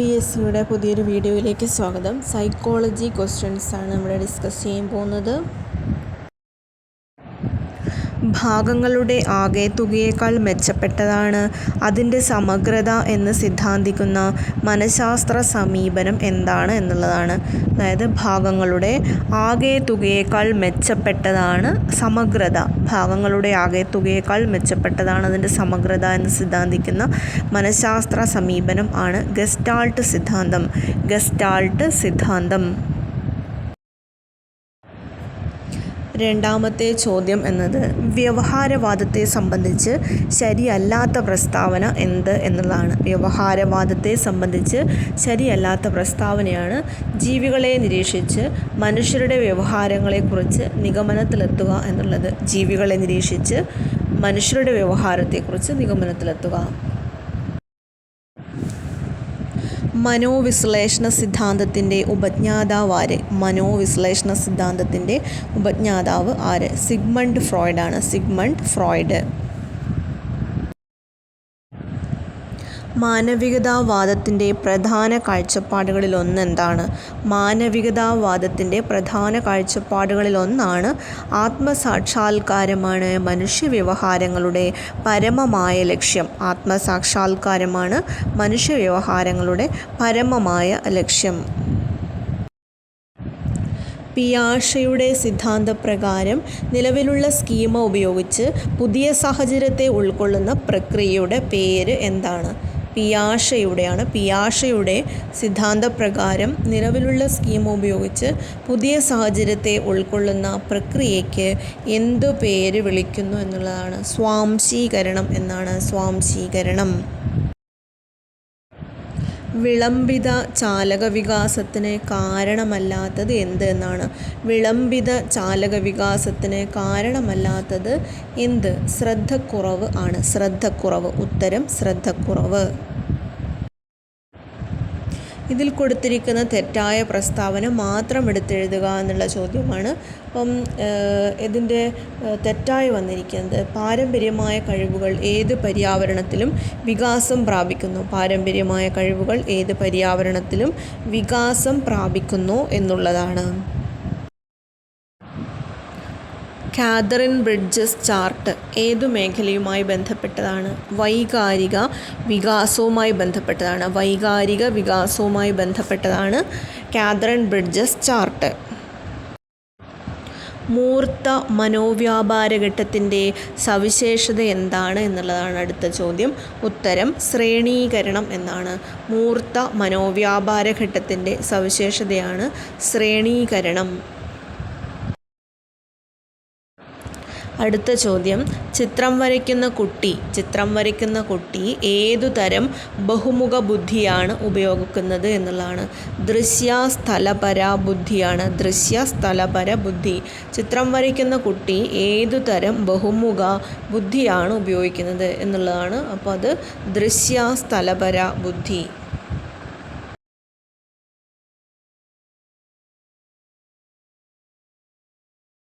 P S സിയുടെ പുതിയൊരു വീഡിയോയിലേക്ക് സ്വാഗതം. സൈക്കോളജി ക്വസ്റ്റ്യൻസാണ് നമ്മൾ ഡിസ്കസ് ചെയ്യാൻ പോകുന്നത്. ഭാഗങ്ങളുടെ ആകെത്തുകയേക്കാൾ മെച്ചപ്പെട്ടതാണ് അതിന്റെ സമഗ്രത എന്ന് സിദ്ധാന്തിക്കുന്ന മനഃശാസ്ത്ര സമീപനം എന്താണ് എന്നുള്ളതാണ്. അതായത് ഭാഗങ്ങളുടെ ആകെത്തുകയേക്കാൾ മെച്ചപ്പെട്ടതാണ് സമഗ്രത. ഭാഗങ്ങളുടെ ആകെത്തുകയേക്കാൾ മെച്ചപ്പെട്ടതാണ് അതിന്റെ സമഗ്രത എന്ന് സിദ്ധാന്തിക്കുന്ന മനഃശാസ്ത്ര സമീപനം ആണ് ഗസ്റ്റാൾട്ട് സിദ്ധാന്തം. ഗസ്റ്റാൾട്ട് സിദ്ധാന്തം. രണ്ടാമത്തെ ചോദ്യം എന്നത് വ്യവഹാരവാദത്തെ സംബന്ധിച്ച് ശരിയല്ലാത്ത പ്രസ്താവന എന്ത് എന്നുള്ളതാണ്. വ്യവഹാരവാദത്തെ സംബന്ധിച്ച് ശരിയല്ലാത്ത പ്രസ്താവനയാണ് ജീവികളെ നിരീക്ഷിച്ച് മനുഷ്യരുടെ വ്യവഹാരങ്ങളെക്കുറിച്ച് നിഗമനത്തിലെത്തുക എന്നുള്ളത്. ജീവികളെ നിരീക്ഷിച്ച് മനുഷ്യരുടെ വ്യവഹാരത്തെക്കുറിച്ച് നിഗമനത്തിലെത്തുക. മനോവിശ്ലേഷണ സിദ്ധാന്തത്തിന്റെ ഉപജ്ഞാതാവ് ആര് മനോവിശ്ലേഷണ സിദ്ധാന്തത്തിന്റെ ഉപജ്ഞാതാവ് ആര്? സിഗ്മണ്ട് ഫ്രോയിഡാണ്. Sigmund Freud. മാനവികതാവാദത്തിന്റെ പ്രധാന കാഴ്ചപ്പാടുകളിലൊന്ന് എന്താണ് മാനവികതാവാദത്തിന്റെ പ്രധാന കാഴ്ചപ്പാടുകളിലൊന്നാണ് ആത്മസാക്ഷാത്കാരമാണ് മനുഷ്യവ്യവഹാരങ്ങളുടെ പരമമായ ലക്ഷ്യം. ആത്മസാക്ഷാത്കാരമാണ് മനുഷ്യവ്യവഹാരങ്ങളുടെ പരമമായ ലക്ഷ്യം. പിയാഷയുടെ സിദ്ധാന്തപ്രകാരം നിലവിലുള്ള സ്കീമ ഉപയോഗിച്ച് പുതിയ സാഹചര്യത്തെ ഉൾക്കൊള്ളുന്ന പ്രക്രിയയുടെ പേര് എന്താണ്? പിയാഷയുടെയാണ്. പിയാഷയുടെ സിദ്ധാന്തപ്രകാരം നിലവിലുള്ള സ്കീം ഉപയോഗിച്ച് പുതിയ സാഹചര്യത്തെ ഉൾക്കൊള്ളുന്ന പ്രക്രിയയ്ക്ക് എന്തു പേര് വിളിക്കുന്നു എന്നുള്ളതാണ് സ്വാംശീകരണം എന്നാണ് സ്വാംശീകരണം. വിളംബിത ചാലക വികാസത്തിന് കാരണമല്ലാത്തത് എന്ത് എന്നാണ് വിളംബിത ചാലക വികാസത്തിന് കാരണമല്ലാത്തത് എന്ത്? ശ്രദ്ധക്കുറവ് ആണ്. ശ്രദ്ധക്കുറവ്. ഉത്തരം ശ്രദ്ധക്കുറവ്. ഇതിൽ കൊടുത്തിരിക്കുന്ന തെറ്റായ പ്രസ്താവന മാത്രം എടുത്തെഴുതുക എന്നുള്ള ചോദ്യമാണ്. അപ്പം ഇതിന്റെ തെറ്റായി വന്നിരിക്കുന്നത് പാരമ്പര്യമായ കഴിവുകൾ ഏത് പര്യാവരണത്തിലും വികാസം പ്രാപിക്കുന്നു. പാരമ്പര്യമായ കഴിവുകൾ ഏത് പര്യാവരണത്തിലും വികാസം പ്രാപിക്കുന്നു എന്നുള്ളതാണ്. കാതറിൻ ബ്രിഡ്ജസ് ചാർട്ട് ഏതു മേഖലയുമായി ബന്ധപ്പെട്ടതാണ്? വൈകാരിക വികാസവുമായി ബന്ധപ്പെട്ടതാണ്. വൈകാരിക വികാസവുമായി ബന്ധപ്പെട്ടതാണ് കാതറിൻ ബ്രിഡ്ജസ് ചാർട്ട്. മൂർത്ത മനോവ്യാപാര ഘട്ടത്തിന്റെ സവിശേഷത എന്താണ് എന്നുള്ളതാണ് അടുത്ത ചോദ്യം. ഉത്തരം ശ്രേണീകരണം എന്നാണ്. മൂർത്ത മനോവ്യാപാര ഘട്ടത്തിന്റെ സവിശേഷതയാണ് ശ്രേണീകരണം. അടുത്ത ചോദ്യം. ചിത്രം വരയ്ക്കുന്ന കുട്ടി ചിത്രം വരയ്ക്കുന്ന കുട്ടി ഏതു തരം ബഹുമുഖ ബുദ്ധിയാണ് ഉപയോഗിക്കുന്നത് എന്നുള്ളതാണ്. ദൃശ്യ സ്ഥലപര ബുദ്ധിയാണ്. ദൃശ്യ സ്ഥലപര ബുദ്ധി. ചിത്രം വരയ്ക്കുന്ന കുട്ടി ഏതു തരം ബഹുമുഖ ബുദ്ധിയാണ് ഉപയോഗിക്കുന്നത് എന്നുള്ളതാണ്. അപ്പോൾ അത് ദൃശ്യ സ്ഥലപര ബുദ്ധി.